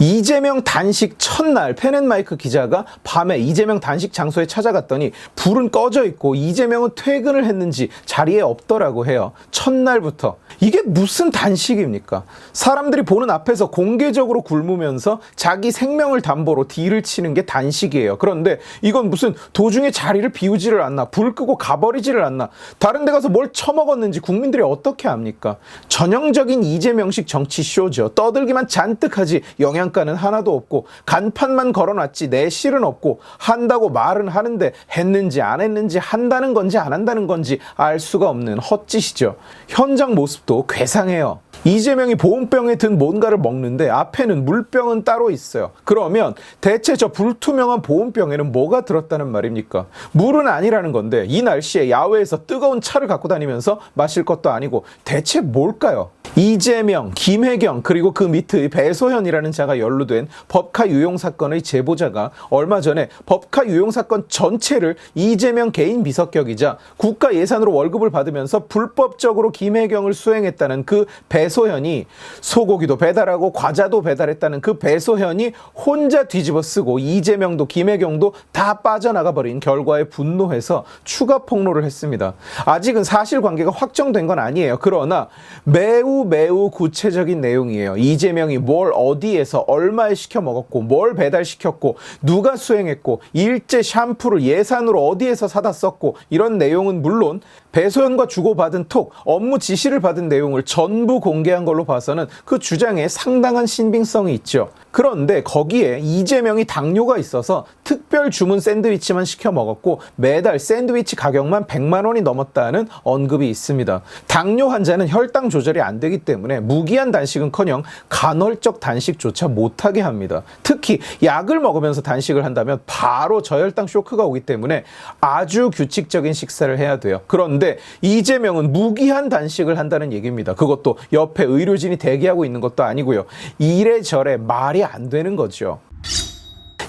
이재명 단식 첫날 펜앤마이크 기자가 밤에 이재명 단식 장소에 찾아갔더니 불은 꺼져 있고 이재명은 퇴근을 했는지 자리에 없더라고 해요. 첫날부터. 이게 무슨 단식입니까? 사람들이 보는 앞에서 공개적으로 굶으면서 자기 생명을 담보로 딜을 치는 게 단식이에요. 그런데 이건 무슨 도중에 자리를 비우지를 않나, 불 끄고 가버리지를 않나, 다른 데 가서 뭘 처먹었는지 국민들이 어떻게 압니까? 전형적인 이재명식 정치 쇼죠. 떠들기만 잔뜩 하지 영양 가는 하나도 없고 간판만 걸어놨지 내실은 없고 한다고 말은 하는데 했는지 안 했는지 한다는 건지 안 한다는 건지 알 수가 없는 헛짓이죠. 현장 모습도 괴상해요. 이재명이 보온병에 든 뭔가를 먹는데 앞에는 물병은 따로 있어요. 그러면 대체 저 불투명한 보온병에는 뭐가 들었다는 말입니까? 물은 아니라는 건데 이 날씨에 야외에서 뜨거운 차를 갖고 다니면서 마실 것도 아니고 대체 뭘까요? 이재명, 김혜경 그리고 그 밑의 배소현이라는 자가 연루된 법카 유용 사건의 제보자가 얼마 전에 법카 유용 사건 전체를 이재명 개인 비서격이자 국가 예산으로 월급을 받으면서 불법적으로 김혜경을 수행했다는 그 배소현이 소고기도 배달하고 과자도 배달했다는 그 배소현이 혼자 뒤집어 쓰고 이재명도 김혜경도 다 빠져나가 버린 결과에 분노해서 추가 폭로를 했습니다. 아직은 사실관계가 확정된 건 아니에요. 그러나 매우 매우 구체적인 내용이에요. 이재명이 뭘 어디에서 얼마에 시켜 먹었고 뭘 배달시켰고 누가 수행했고 일제 샴푸를 예산으로 어디에서 사다 썼고 이런 내용은 물론 배소연과 주고받은 톡, 업무 지시를 받은 내용을 전부 공개한 걸로 봐서는 그 주장에 상당한 신빙성이 있죠. 그런데 거기에 이재명이 당뇨가 있어서 특별 주문 샌드위치만 시켜 먹었고 매달 샌드위치 가격만 100만 원이 넘었다는 언급이 있습니다. 당뇨 환자는 혈당 조절이 안 되기 때문에 무기한 단식은커녕 간헐적 단식조차 못하게 합니다. 특히 약을 먹으면서 단식을 한다면 바로 저혈당 쇼크가 오기 때문에 아주 규칙적인 식사를 해야 돼요. 그런데 이재명은 무기한 단식을 한다는 얘기입니다. 그것도 옆에 의료진이 대기하고 있는 것도 아니고요. 이래저래 말이 안 되는 거죠.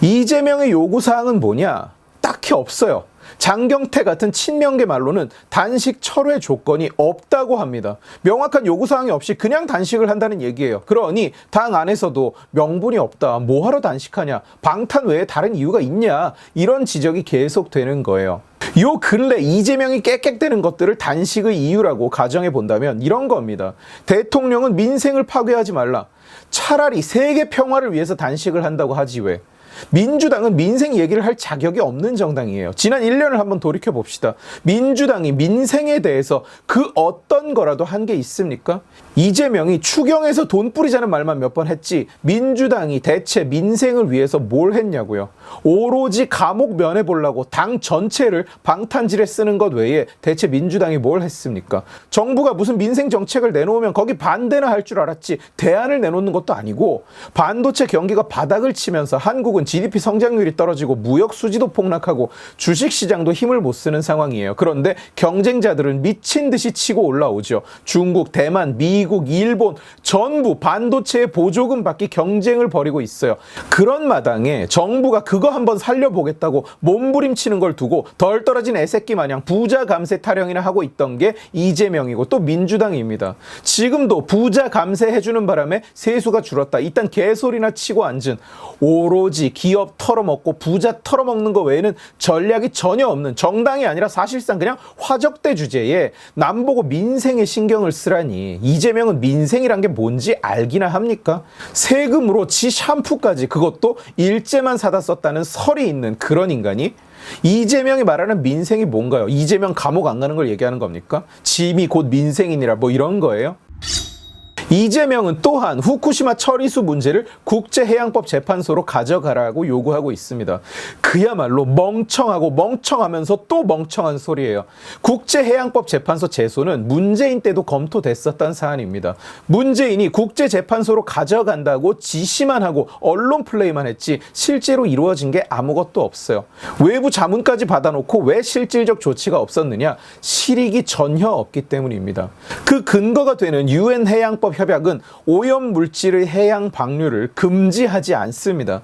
이재명의 요구사항은 뭐냐? 딱히 없어요. 장경태 같은 친명계 말로는 단식 철회 조건이 없다고 합니다. 명확한 요구사항이 없이 그냥 단식을 한다는 얘기예요. 그러니 당 안에서도 명분이 없다. 뭐하러 단식하냐? 방탄 외에 다른 이유가 있냐? 이런 지적이 계속되는 거예요. 요 근래 이재명이 깨끗대는 것들을 단식의 이유라고 가정해 본다면 이런 겁니다. 대통령은 민생을 파괴하지 말라. 차라리 세계 평화를 위해서 단식을 한다고 하지 왜? 민주당은 민생 얘기를 할 자격이 없는 정당이에요. 지난 1년을 한번 돌이켜 봅시다. 민주당이 민생에 대해서 그 어떤 거라도 한 게 있습니까? 이재명이 추경에서 돈 뿌리자는 말만 몇 번 했지 민주당이 대체 민생을 위해서 뭘 했냐고요. 오로지 감옥 면해 보려고 당 전체를 방탄질에 쓰는 것 외에 대체 민주당이 뭘 했습니까? 정부가 무슨 민생 정책을 내놓으면 거기 반대나 할 줄 알았지 대안을 내놓는 것도 아니고 반도체 경기가 바닥을 치면서 한국은 GDP 성장률이 떨어지고 무역 수지도 폭락하고 주식 시장도 힘을 못 쓰는 상황이에요. 그런데 경쟁자들은 미친 듯이 치고 올라오죠. 중국, 대만, 미국, 일본 전부 반도체의 보조금 받기 경쟁을 벌이고 있어요. 그런 마당에 정부가 그거 한번 살려보겠다고 몸부림치는 걸 두고 덜 떨어진 애새끼 마냥 부자 감세 타령이나 하고 있던 게 이재명이고 또 민주당입니다. 지금도 부자 감세해주는 바람에 세수가 줄었다. 일단 개소리나 치고 앉은 오로지 기업 털어먹고 부자 털어먹는 거 외에는 전략이 전혀 없는 정당이 아니라 사실상 그냥 화적대 주제에 남보고 민생에 신경을 쓰라니 이재명은 민생이란 게 뭔지 알기나 합니까? 세금으로 지 샴푸까지 그것도 일제만 사다 썼다는 설이 있는 그런 인간이 이재명이 말하는 민생이 뭔가요? 이재명 감옥 안 가는 걸 얘기하는 겁니까? 짐이 곧 민생이니라 뭐 이런 거예요? 이재명은 또한 후쿠시마 처리수 문제를 국제해양법 재판소로 가져가라고 요구하고 있습니다. 그야말로 멍청하고 멍청하면서 또 멍청한 소리예요. 국제해양법 재판소 제소는 문재인 때도 검토됐었던 사안입니다. 문재인이 국제재판소로 가져간다고 지시만 하고 언론 플레이만 했지 실제로 이루어진 게 아무것도 없어요. 외부 자문까지 받아놓고 왜 실질적 조치가 없었느냐? 실익이 전혀 없기 때문입니다. 그 근거가 되는 유엔 해양법 협약은 오염 물질의 해양 방류를 금지하지 않습니다.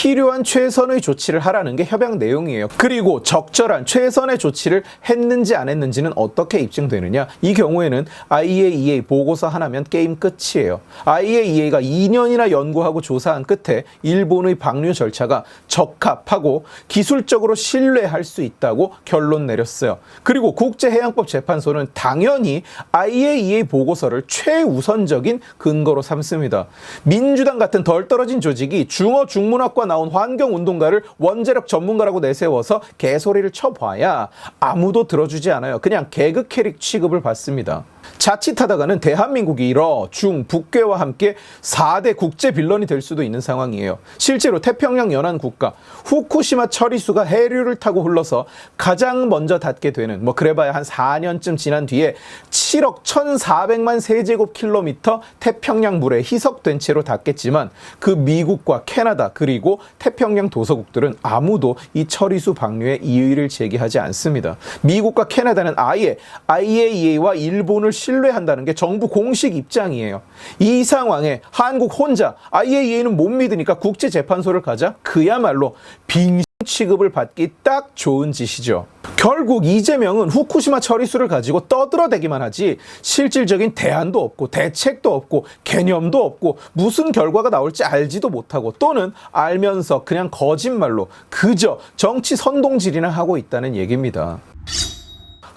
필요한 최선의 조치를 하라는 게 협약 내용이에요. 그리고 적절한 최선의 조치를 했는지 안 했는지는 어떻게 입증되느냐? 이 경우에는 IAEA 보고서 하나면 게임 끝이에요. IAEA가 2년이나 연구하고 조사한 끝에 일본의 방류 절차가 적합하고 기술적으로 신뢰할 수 있다고 결론 내렸어요. 그리고 국제해양법 재판소는 당연히 IAEA 보고서를 최우선적인 근거로 삼습니다. 민주당 같은 덜 떨어진 조직이 중어 중문학과 나온 환경 운동가를 원자력 전문가라고 내세워서 개소리를 쳐봐야 아무도 들어주지 않아요. 그냥 개그 캐릭 취급을 받습니다. 자칫하다가는 대한민국이 이러 중 북괴와 함께 4대 국제 빌런이 될 수도 있는 상황이에요. 실제로 태평양 연안 국가 후쿠시마 처리수가 해류를 타고 흘러서 가장 먼저 닿게 되는 뭐 그래봐야 한 4년쯤 지난 뒤에 7억 1,400만 세제곱킬로미터 태평양 물에 희석된 채로 닿겠지만 그 미국과 캐나다 그리고 태평양 도서국들은 아무도 이 처리수 방류에 이의를 제기하지 않습니다. 미국과 캐나다는 아예 IAEA와 일본을 신뢰한다는 게 정부 공식 입장이에요. 이 상황에 한국 혼자 IAEA는 못 믿으니까 국제재판소를 가자 그야말로 빙 취급을 받기 딱 좋은 짓이죠. 결국 이재명은 후쿠시마 처리수를 가지고 떠들어대기만 하지 실질적인 대안도 없고 대책도 없고 개념도 없고 무슨 결과가 나올지 알지도 못하고 또는 알면서 그냥 거짓말로 그저 정치 선동질이나 하고 있다는 얘기입니다.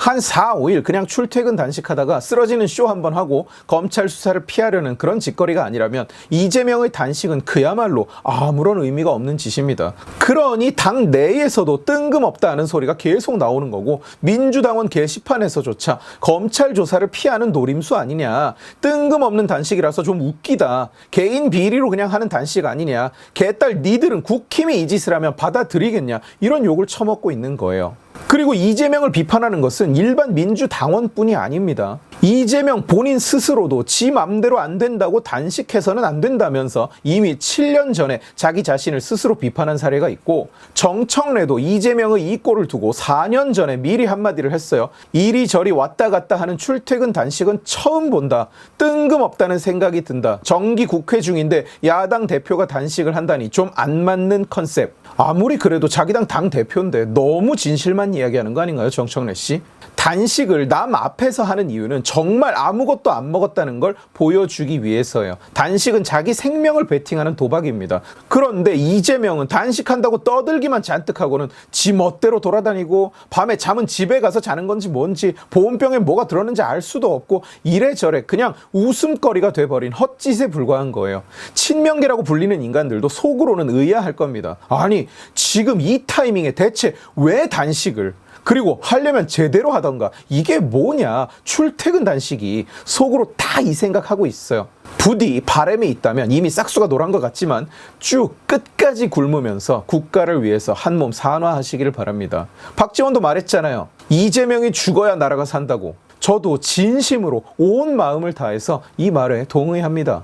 한 4, 5일 그냥 출퇴근 단식하다가 쓰러지는 쇼 한번 하고 검찰 수사를 피하려는 그런 짓거리가 아니라면 이재명의 단식은 그야말로 아무런 의미가 없는 짓입니다. 그러니 당 내에서도 뜬금없다는 소리가 계속 나오는 거고 민주당원 게시판에서조차 검찰 조사를 피하는 노림수 아니냐. 뜬금없는 단식이라서 좀 웃기다. 개인 비리로 그냥 하는 단식 아니냐. 개딸 니들은 국힘이 이 짓을 하면 받아들이겠냐. 이런 욕을 처먹고 있는 거예요. 그리고 이재명을 비판하는 것은 일반 민주당원뿐이 아닙니다. 이재명 본인 스스로도 지 맘대로 안 된다고 단식해서는 안 된다면서 이미 7년 전에 자기 자신을 스스로 비판한 사례가 있고 정청래도 이재명의 이 꼴을 두고 4년 전에 미리 한마디를 했어요. 이리저리 왔다 갔다 하는 출퇴근 단식은 처음 본다. 뜬금없다는 생각이 든다. 정기 국회 중인데 야당 대표가 단식을 한다니 좀 안 맞는 컨셉. 아무리 그래도 자기 당 당 대표인데 너무 진실만 이야기하는 거 아닌가요, 정청래 씨? 단식을 남 앞에서 하는 이유는 정말 아무것도 안 먹었다는 걸 보여주기 위해서예요. 단식은 자기 생명을 베팅하는 도박입니다. 그런데 이재명은 단식한다고 떠들기만 잔뜩 하고는 지 멋대로 돌아다니고 밤에 잠은 집에 가서 자는 건지 뭔지 보온병에 뭐가 들었는지 알 수도 없고 이래저래 그냥 웃음거리가 돼버린 헛짓에 불과한 거예요. 친명계라고 불리는 인간들도 속으로는 의아할 겁니다. 아니 지금 이 타이밍에 대체 왜 단식을 그리고 하려면 제대로 하던가. 이게 뭐냐? 출퇴근 단식이 속으로 다 이 생각하고 있어요. 부디 바람이 있다면 이미 싹수가 노란 것 같지만 쭉 끝까지 굶으면서 국가를 위해서 한 몸 산화하시기를 바랍니다. 박지원도 말했잖아요. 이재명이 죽어야 나라가 산다고. 저도 진심으로 온 마음을 다해서 이 말에 동의합니다